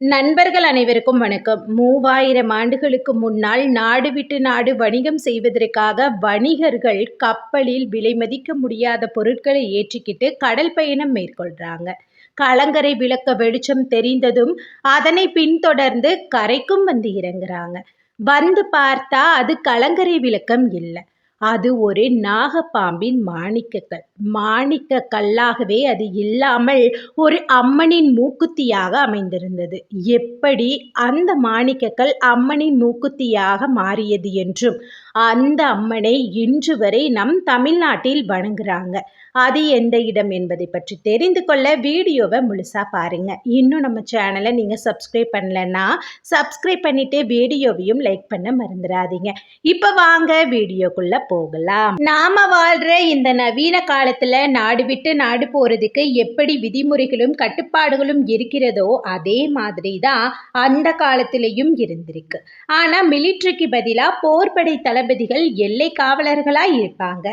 நண்பர்கள் அனைவருக்கும் வணக்கம். மூவாயிரம் ஆண்டுகளுக்கு முன்னால் நாடு விட்டு நாடு வணிகம் செய்வதற்காக வணிகர்கள் கப்பலில் விலை மதிக்க முடியாத பொருட்களை ஏற்றிக்கிட்டு கடல் பயணம் மேற்கொள்றாங்க. கலங்கரை விளக்க வெளிச்சம் தெரிந்ததும் அதனை பின்தொடர்ந்து கரைக்கும் வந்து இறங்குறாங்க. வந்து பார்த்தா அது கலங்கரை விளக்கம் இல்லை. அது ஒரு நாகப்பாம்பின் மாணிக்கக்கல். மாணிக்க கல்லாகவே அது இல்லாமல் ஒரு அம்மனின் மூக்குத்தியாக அமைந்திருந்தது. எப்படி அந்த மாணிக்கக்கல் அம்மனின் மூக்குத்தியாக மாறியது என்றும் அந்த அம்மனை இன்று வரை நம் தமிழ்நாட்டில் வணங்குறாங்க. அது எந்த இடம் என்பதை பற்றி தெரிந்து கொள்ள வீடியோவை முழுசாக பாருங்க. இன்னும் நம்ம சேனலை நீங்கள் சப்ஸ்கிரைப் பண்ணலன்னா சப்ஸ்கிரைப் பண்ணிட்டு வீடியோவையும் லைக் பண்ண மறந்துடாதீங்க. இப்போ வாங்க வீடியோக்குள்ள போகலாம். நாம வாழ்ற இந்த நவீன காலத்துல நாடு விட்டு நாடு போறதுக்கு எப்படி விதிமுறைகளும் கட்டுப்பாடுகளும் இருக்கிறதோ அதே மாதிரி தான் அந்த காலத்திலையும் இருந்திருக்கு. ஆனால் மிலிட்ரிக்கு பதிலாக போர்படை தளபதிகள் எல்லை காவலர்களா இருப்பாங்க.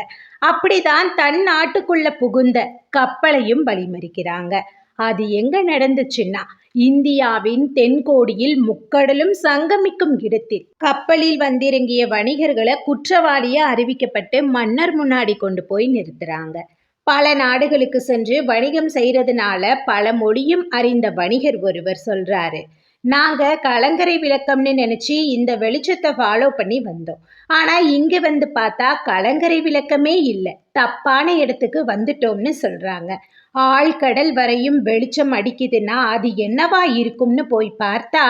அப்படிதான் தன் நாட்டுக்குள்ள புகுந்த கப்பலையும் வழிமறிக்கிறாங்க. அது எங்க நடந்துச்சுன்னா இந்தியாவின் தென்கோடியில் முக்கடலும் சங்கமிக்கும் இடத்தில். கப்பலில் வந்திறங்கிய வணிகர்களை குற்றவாளியா அறிவிக்கப்பட்டு மன்னர் முன்னாடி கொண்டு போய் நிறுத்துறாங்க. பல நாடுகளுக்கு சென்று வணிகம் செய்யறதுனால பல மொழியும் அறிந்த வணிகர் ஒருவர் சொல்றாரு. நாங்கள் கலங்கரை விளக்கம்னு நினச்சி இந்த வெளிச்சத்தை ஃபாலோ பண்ணி வந்தோம். ஆனால் இங்கே வந்து பார்த்தா கலங்கரை விளக்கமே இல்லை. தப்பான இடத்துக்கு வந்துட்டோம்னு சொல்கிறாங்க ஆழ்கடல் வரையும் வெளிச்சம் அடிக்குதுன்னா அது என்னவா இருக்கும்னு போய் பார்த்தா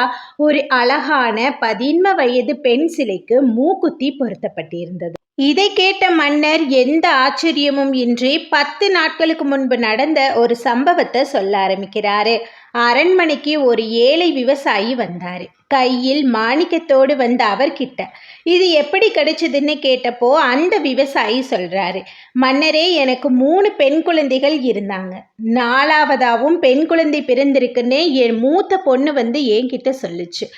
ஒரு அழகான பதின்ம வயது பெண் சிலைக்கு மூக்குத்தி பொருத்தப்பட்டிருந்தது. இதை கேட்ட மன்னர் எந்த ஆச்சரியமும் இன்றி பத்து நாட்களுக்கு முன்பு நடந்த ஒரு சம்பவத்தை சொல்ல ஆரம்பிக்கிறாரு. அரண்மனைக்கு ஒரு ஏழை விவசாயி வந்தார். கையில் மாணிக்கத்தோடு வந்த அவர்கிட்ட இது எப்படி கிடைச்சதுன்னு கேட்டப்போ அந்த விவசாயி சொல்கிறாரு மன்னரே எனக்கு மூணு பெண் குழந்தைகள் இருந்தாங்க. நாலாவதாகவும் பெண் குழந்தை பிறந்திருக்குன்னு என் மூத்த பொண்ணு வந்து என்கிட்ட சொல்லுச்சு.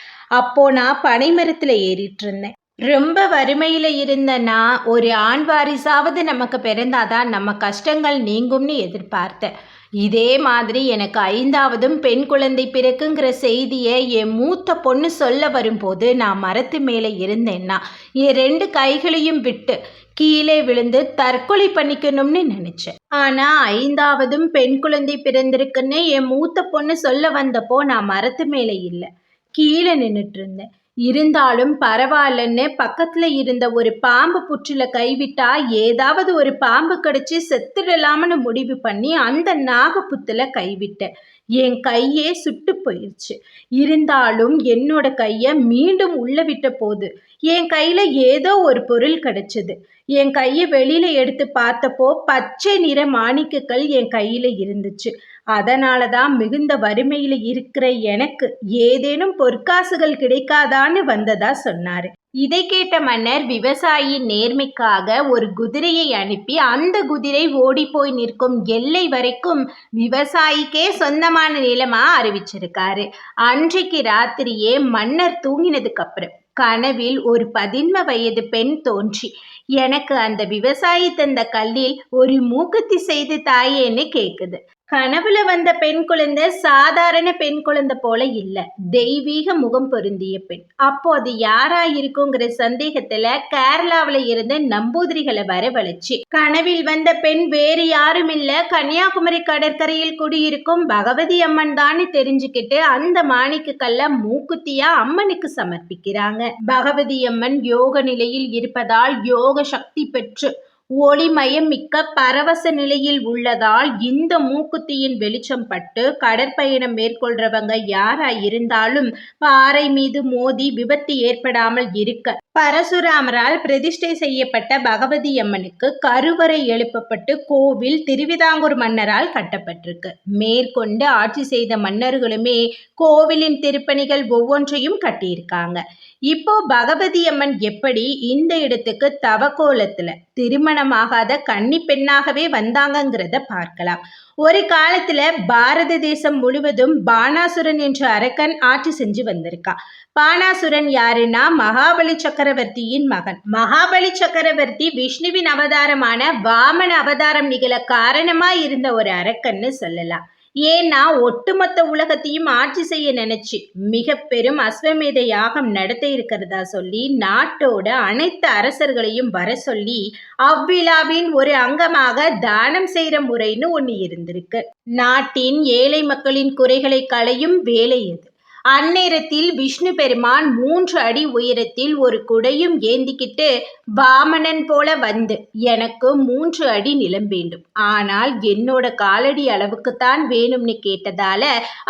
அப்போ நான் பனைமரத்தில் ஏறிட்டு இருந்தேன். ரொம்ப வறுமையில் இருந்த நான் ஒரு ஆண் வாரிசாவது நமக்கு பிறந்தாதான் நம்ம கஷ்டங்கள் நீங்கும்னு எதிர்பார்த்தேன். இதே மாதிரி எனக்கு ஐந்தாவதும் பெண் குழந்தை பிறக்குங்கிற செய்தியை என் மூத்த பொண்ணு சொல்ல வரும்போது நான் மரத்து மேலே இருந்தேன்னா என் ரெண்டு கைகளையும் விட்டு கீழே விழுந்து தற்கொலை பண்ணிக்கணும்னு நினச்சேன். ஆனால் ஐந்தாவதும் பெண் குழந்தை பிறந்திருக்குன்னு என் மூத்த பொண்ணு சொல்ல வந்தப்போ நான் மரத்து மேலே இல்லை கீழே நின்றுட்டு இருந்தேன். இருந்தாலும் பரவாயில்லன்னு பக்கத்தில் இருந்த ஒரு பாம்பு புற்றில கைவிட்டா ஏதாவது ஒரு பாம்பு கடிச்சு செத்துடலாம்னு முடிவு பண்ணி அந்த நாகப்புத்துல கைவிட்டேன். என் கையே சுட்டு போயிடுச்சு இருந்தாலும் என்னோட கையை மீண்டும் உள்ள விட்ட போது என் கையில் ஏதோ ஒரு பொருள் கிடைச்சது. என் கையை வெளியில் எடுத்து பார்த்தப்போ பச்சை நிற மாணிக்கக்கள் என் கையில் இருந்துச்சு. அதனால தான் மிகுந்த வறுமையில் இருக்கிற எனக்கு ஏதேனும் பொற்காசுகள் கிடைக்காதான்னு வந்ததா சொன்னார். இதை கேட்ட மன்னர் விவசாயியின் நேர்மைக்காக ஒரு குதிரையை அனுப்பி அந்த குதிரை ஓடி போய் நிற்கும் எல்லை வரைக்கும் விவசாயிக்கே சொந்தமான நிலமா அறிவிச்சிருக்காரு. அன்றைக்கு ராத்திரியே மன்னர் தூங்கினதுக்கு அப்புறம் கனவில் ஒரு பதின்ம வயது பெண் தோன்றி எனக்கு அந்த விவசாயி தந்த கல்லில் ஒரு மூக்குத்தி செய்து தாயேன்னு கேக்குது. கனவுல வந்த பெண் குழந்தை சாதாரண பெண் குழந்தை போல இல்ல. தெய்வீக முகம் பொருந்திய பெண். அப்போ அது யாரா இருக்குங்கிற சந்தேகத்துல கேரளாவில இருந்து நம்பூதிரிகளை வரவழைச்சு கனவில் வந்த பெண் வேறு யாரும் இல்ல கன்னியாகுமரி கடற்கரையில் குடியிருக்கும் பகவதி அம்மன் தான்னு தெரிஞ்சுக்கிட்டு அந்த மாணிக்கு கல்ல மூக்குத்தியா அம்மனுக்கு சமர்ப்பிக்கிறாங்க. பகவதி அம்மன் யோக நிலையில் இருப்பதால் யோக சக்தி பெற்று ஒளிமயம் மிக்க பரவச நிலையில் உள்ளதால் இந்த மூக்குத்தியின் வெளிச்சம் பட்டு கடற்பயணம் மேற்கொள்றவங்க யாரா இருந்தாலும் பாறை மீது மோதி விபத்து ஏற்படாமல் இருக்க. பரசுராமரால் பிரதிஷ்டை செய்யப்பட்ட பகவதி அம்மனுக்கு கருவறை எழுப்பப்பட்டு கோவில் திருவிதாங்கூர் மன்னரால் கட்டப்பட்டிருக்கு. மேற்கொண்டு ஆட்சி செய்த மன்னர்களுமே கோவிலின் திருப்பணிகள் ஒவ்வொன்றையும் கட்டியிருக்காங்க. இப்போ பகவதி அம்மன் எப்படி இந்த இடத்துக்கு தவக்கோலத்துல திருமணமாகாத கன்னி பெண்ணாகவே வந்தாங்கங்கிறத பார்க்கலாம். ஒரு காலத்துல பாரத தேசம் முழுவதும் பானாசுரன் என்ற அரக்கன் ஆட்சி செஞ்சு வந்திருக்கான் பானாசுரன் யாருன்னா மகாபலி சக்கரவர்த்தியின் மகன். மகாபலி சக்கரவர்த்தி விஷ்ணுவின் அவதாரமான வாமன அவதாரம் நிகழ காரணமா இருந்த ஒரு அரக்கன்னு சொல்லலாம். ஏன்னா ஒட்டுமொத்த உலகத்தையும் ஆட்சி செய்ய நினைச்சு மிக பெரும் அஸ்வமேத யாகம் நடத்த இருக்கிறதா சொல்லி நாட்டோட அனைத்து அரசர்களையும் வர சொல்லி அவ்விழாவின் ஒரு அங்கமாக தானம் செய்யற முறைன்னு ஒண்ணு இருந்திருக்கு. நாட்டின் ஏழை மக்களின் குறைகளை களையும் வேலை அது அந்நேரத்தில் விஷ்ணு பெருமான் மூன்று அடி உயரத்தில் ஒரு குடையும் ஏந்திக்கிட்டு பாமணன் போல வந்து எனக்கு மூன்று அடி நிலம் வேண்டும். ஆனால் என்னோட காலடி அளவுக்குத்தான் வேணும்னு கேட்டதால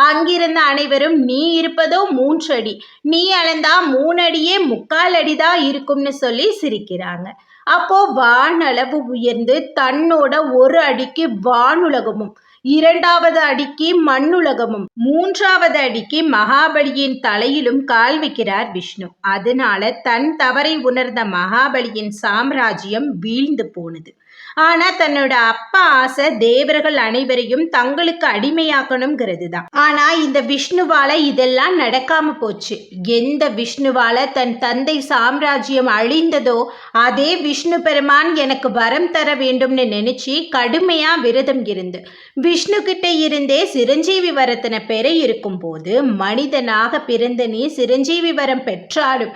அங்கிருந்த அனைவரும் நீ இருப்பதோ மூன்று அடி. நீ அளந்தா மூணு அடியே முக்கால் அடிதான் இருக்கும்னு சொல்லி சிரிக்கிறாங்க. அப்போ வானளவு உயர்ந்து தன்னோட ஒரு அடிக்கு வானுலகமும் இரண்டாவது அடிக்கு மண்ணுலகமும் மூன்றாவது அடிக்கு மகாபலியின் தலையிலும் கால் வைக்கிறார் விஷ்ணு. அதனால தன் தவறை உணர்ந்த மகாபலியின் சாம்ராஜ்யம் வீழ்ந்து போனது. ஆனா தன்னோட அப்பா ஆசை தேவர்கள் அனைவரையும் தங்களுக்கு அடிமையாக்கணுங்கிறது தான் ஆனா இந்த விஷ்ணுவால இதெல்லாம் நடக்காம போச்சு. எந்த விஷ்ணுவால தன் தந்தை சாம்ராஜ்யம் அழிந்ததோ அதே விஷ்ணு பெருமான் எனக்கு வரம் தர வேண்டும்னு நினைச்சு கடுமையா விரதம் இருந்து விஷ்ணு கிட்ட இருந்தே சிரஞ்சீவி வரத்தின பெற இருக்கும் போது மனிதனாக பிறந்த நீ சிரஞ்சீவி வரம் பெற்றாலும்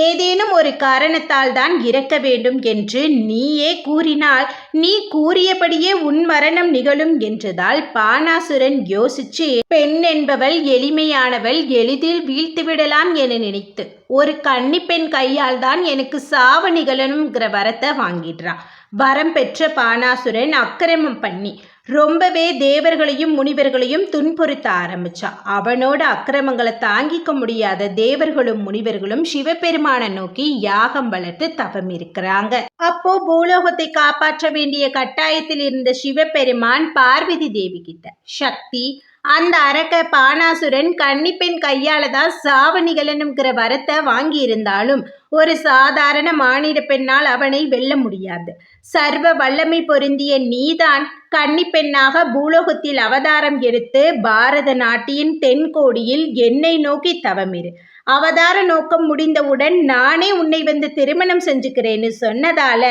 ஏதேனும் ஒரு காரணத்தால் தான் இறக்க வேண்டும் என்று நீயே கூறினால் நீ கூறியபடியே உன் மரணம் நிகழும் என்றதால் பானாசுரன் யோசிச்சு பெண் என்பவள் எளிமையானவள் எளிதில் வீழ்த்துவிடலாம் என நினைத்து ஒரு கன்னி பெண் கையால் தான் எனக்கு சாவு நிகழணுங்கிற வரத்தை வாங்கிடுறான் வரம் பெற்ற பானாசுரன் அக்கிரமம் பண்ணி ரொம்பவே தேவர்களையும் முனிவர்களையும் துன்புறுத்த ஆரம்பிச்சா. அவனோட அக்கிரமங்களை தாங்கிக்க முடியாத தேவர்களும் முனிவர்களும் சிவபெருமானை நோக்கி யாகம் வளர்த்து தவம் இருக்கிறாங்க. அப்போ பூலோகத்தை காப்பாற்ற வேண்டிய கட்டாயத்தில் இருந்த சிவபெருமான் பார்வதி தேவி கிட்ட சக்தி அந்த அரக்க பானாசுரன் கன்னிப்பெண் கையால தான் சாவு நிகழனுங்கிற வரத்தை வாங்கியிருந்தாலும் ஒரு சாதாரண மானிட பெண்ணால் அவனை வெல்ல முடியாது. சர்வ வல்லமை பொருந்திய நீதான் கன்னிப்பெண்ணாக பூலோகத்தில் அவதாரம் எடுத்து பாரத நாட்டின் தென்கோடியில் என்னை நோக்கி தவமிரு. அவதார நோக்கம் முடிந்தவுடன் நானே உன்னை வந்து திருமணம் செஞ்சுக்கிறேன்னு சொன்னதால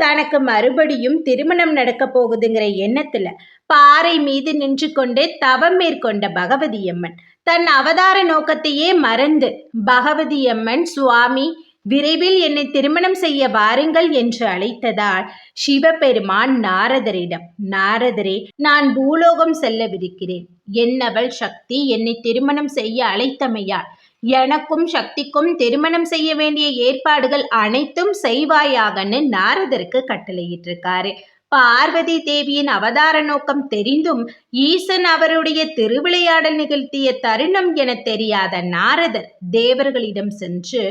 தனக்கு மறுபடியும் திருமணம் நடக்கப் போகுதுங்கிற எண்ணத்துல பாறை மீது நின்று கொண்டே தவம் மேற்கொண்ட பகவதி அம்மன் தன் அவதார நோக்கத்தையே மறந்து பகவதி அம்மன் சுவாமி விரைவில் என்னை திருமணம் செய்ய வாருங்கள் என்று அழைத்ததால் சிவபெருமான் நாரதரிடம் நாரதரே நான் பூலோகம் செல்லவிருக்கிறேன். என்னவள் சக்தி என்னை திருமணம் செய்ய அழைத்தமையால் எனக்கும் சக்திக்கும் திருமணம் செய்ய வேண்டிய ஏற்பாடுகள் அனைத்தும் செய்வாயாகன்னு நாரதருக்கு கட்டளையிட்டிருக்காரு. பார்வதி தேவியின் அவதார நோக்கம் தெரிந்தும் ஈசன் அவருடைய திருவிளையாடல் நிகழ்த்திய தருணம் என தெரியாத நாரதர் தேவர்களிடம் சென்று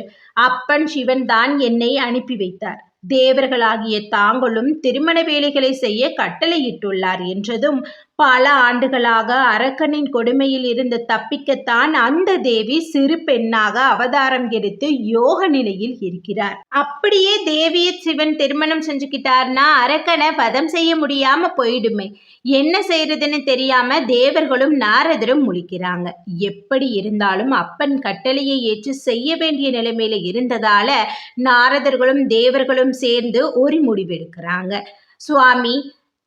அப்பன் சிவன் தான் என்னை அனுப்பி வைத்தார். தேவர்களாகிய தாங்களும் திருமண வேலைகளை செய்ய கட்டளையிட்டுள்ளார் என்றதும் பல ஆண்டுகளாக அரக்கனின் கொடுமையில் இருந்து தப்பிக்கத்தான் அந்த தேவி சிறு பெண்ணாக அவதாரம் எடுத்து யோக நிலையில் இருக்கிறார். அப்படியே தேவியை சிவன் திருமணம் செஞ்சுக்கிட்டார்னா அரக்கனை வதம் செய்ய முடியாம போயிடுமே. என்ன செய்யறதுன்னு தெரியாம தேவர்களும் நாரதரும் முழிக்கிறாங்க. எப்படி இருந்தாலும் அப்பன் கட்டளையை ஏற்று செய்ய வேண்டிய நிலைமையில இருந்ததால நாரதர்களும் தேவர்களும் சேர்ந்து ஒரு முடிவெடுக்கிறாங்க. சுவாமி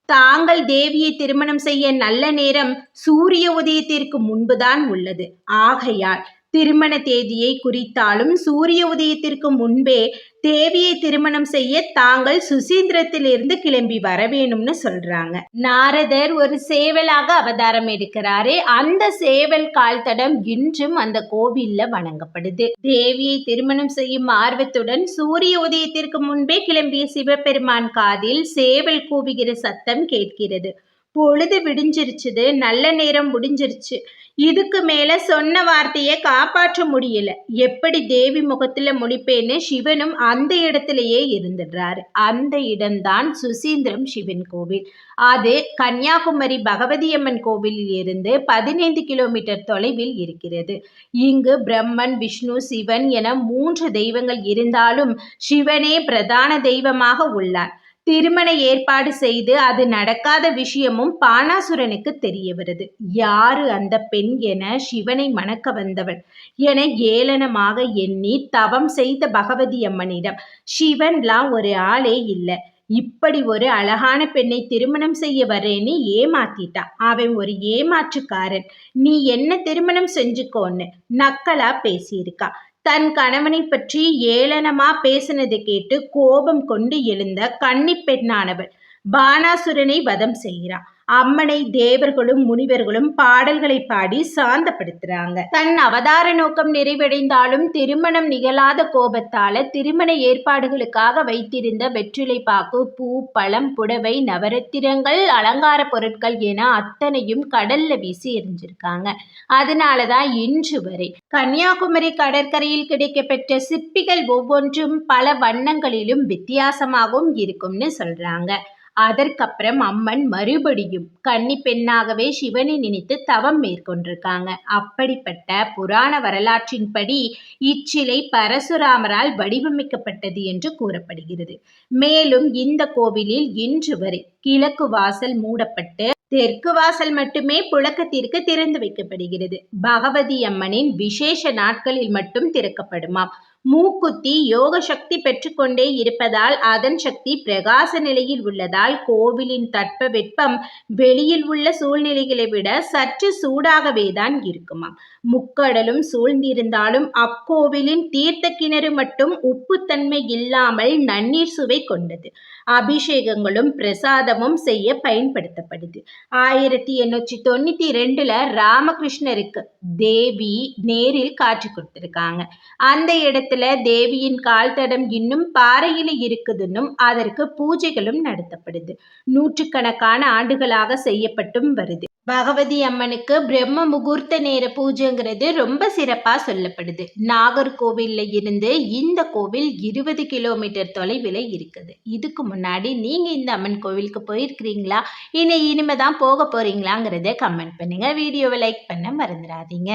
தாங்கள் தேவியை திருமணம் செய்ய நல்ல நேரம் சூரிய உதயத்திற்கு முன்புதான் உள்ளது. ஆகையால் திருமண தேதியை குறித்தாலும் சூரிய உதயத்திற்கு முன்பே தேவியை திருமணம் செய்ய தாங்கள் சுசீந்திரத்திலிருந்து கிளம்பி வர வேணும்னு சொல்றாங்க. நாரதர் ஒரு சேவலாக அவதாரம் எடுக்கிறாரு. அந்த சேவல் கால் தடம் இன்றும் அந்த கோவில்ல வணங்கப்படுது. தேவியை திருமணம் செய்யும் ஆர்வத்துடன் சூரிய உதயத்திற்கு முன்பே கிளம்பிய சிவபெருமான் காதில் சேவல் கூவுகிற சத்தம் கேட்கிறது. பொழுது விடிஞ்சிருச்சுது நல்ல நேரம் முடிஞ்சிருச்சு. இதுக்கு மேல சொன்ன வார்த்தையை காப்பாற்ற முடியல. எப்படி தேவி முகத்துல முடிப்பேன்னு சிவனும் அந்த இடத்திலேயே இருந்துடுறாரு. அந்த இடம்தான் சுசீந்திரம் சிவன் கோவில். அது கன்னியாகுமரி பகவதியம்மன் கோவிலில் இருந்து பதினைந்து கிலோமீட்டர் தொலைவில் இருக்கிறது. இங்கு பிரம்மன் விஷ்ணு சிவன் என மூன்று தெய்வங்கள் இருந்தாலும் சிவனே பிரதான தெய்வமாக உள்ளார் திருமண ஏற்பாடு செய்து அது நடக்காத விஷயமும் பானாசுரனுக்கு தெரிய வருது யாரு அந்த பெண் என சிவனை மணக்க வந்தவள் என ஏளனமாக எண்ணி தவம் செய்த பகவதி அம்மனிடம் சிவன்லாம் ஒரு ஆளே இல்லை. இப்படி ஒரு அழகான பெண்ணை திருமணம் செய்ய வரேன்னு ஏமாத்திட்டான் அவன் ஒரு ஏமாற்றுக்காரன். நீ என்ன திருமணம் செஞ்சுக்கோன்னு நக்கலா பேசியிருக்கான் தன் கணவனை பற்றி ஏளனமா பேசினதை கேட்டு கோபம் கொண்டு எழுந்த கன்னி பெண்ணானவள். பானாசுரனை வதம் செய்கிறான் அம்மனை தேவர்களும் முனிவர்களும் பாடல்களை பாடி சாந்தப்படுத்துறாங்க. தன் அவதார நோக்கம் நிறைவடைந்தாலும் திருமணம் நிகழாத கோபத்தால திருமண ஏற்பாடுகளுக்காக வைத்திருந்த வெற்றிலை பாக்கு பூ பழம் புடவை நவரத்திரங்கள் அலங்கார பொருட்கள் என அத்தனையும் கடல்ல வீசி எரிஞ்சிருக்காங்க அதனாலதான் இன்று வரை கன்னியாகுமரி கடற்கரையில் கிடைக்கப்பெற்ற சிற்பிகள் ஒவ்வொன்றும் பல வண்ணங்களிலும் வித்தியாசமாகவும் இருக்கும்னு சொல்றாங்க. அதற்கப்புறம் அம்மன் மறுபடியும் கன்னி பெண்ணாகவே சிவனை நினைத்து தவம் மேற்கொண்டிருக்காங்க. அப்படிப்பட்ட புராண வரலாற்றின்படி இச்சிலை பரசுராமரால் வடிவமைக்கப்பட்டது என்று கூறப்படுகிறது. மேலும் இந்த கோவிலில் இன்று வரை கிழக்கு வாசல் மூடப்பட்டு தெற்கு வாசல் மட்டுமே புழக்கத்திற்கு திறந்து வைக்கப்படுகிறது. பகவதி அம்மனின் விசேஷ நாட்களில் மட்டும் திறக்கப்படுமாம். மூக்குத்தி யோக சக்தி பெற்றுக்கொண்டே இருப்பதால் அதன் சக்தி பிரகாச நிலையில் உள்ளதால் கோவிலின் தட்ப வெப்பம் வெளியில் உள்ள சூழ்நிலைகளை விட சற்று சூடாகவே தான் இருக்குமாம். முக்கடலும் சூழ்ந்திருந்தாலும் அக்கோவிலின் தீர்த்த கிணறு மட்டும் உப்புத்தன்மை இல்லாமல் நன்னீர் சுவை கொண்டது. அபிஷேகங்களும் பிரசாதமும் செய்ய பயன்படுத்தப்படுது. ஆயிரத்தி எண்ணூற்றி தொண்ணூற்றி ரெண்டுல ராமகிருஷ்ணருக்கு தேவி நேரில் காட்சி கொடுத்துருக்காங்க. அந்த இடத்துல தேவியின் கால் தடம் இன்னும் பாறையில் இருக்குதுன்னும் அதற்கு பூஜைகளும் நடத்தப்படுது. நூற்றுக்கணக்கான ஆண்டுகளாக செய்யப்பட்டும் வருது. பகவதி அம்மனுக்கு பிரம்ம முகூர்த்த நேர பூஜைங்கிறது ரொம்ப சிறப்பாக சொல்லப்படுது. நாகர்கோவில்ல இருந்து இந்த கோவில் இருபது கிலோமீட்டர் தொலைவில் இருக்குது. இதுக்கு முன்னாடி நீங்கள் இந்த அம்மன் கோவிலுக்கு போயிருக்கிறீங்களா? இனி இனிமே தான் போக போகிறீங்களாங்கிறத கமெண்ட் பண்ணுங்கள் வீடியோவை லைக் பண்ண மறந்துடாதீங்க.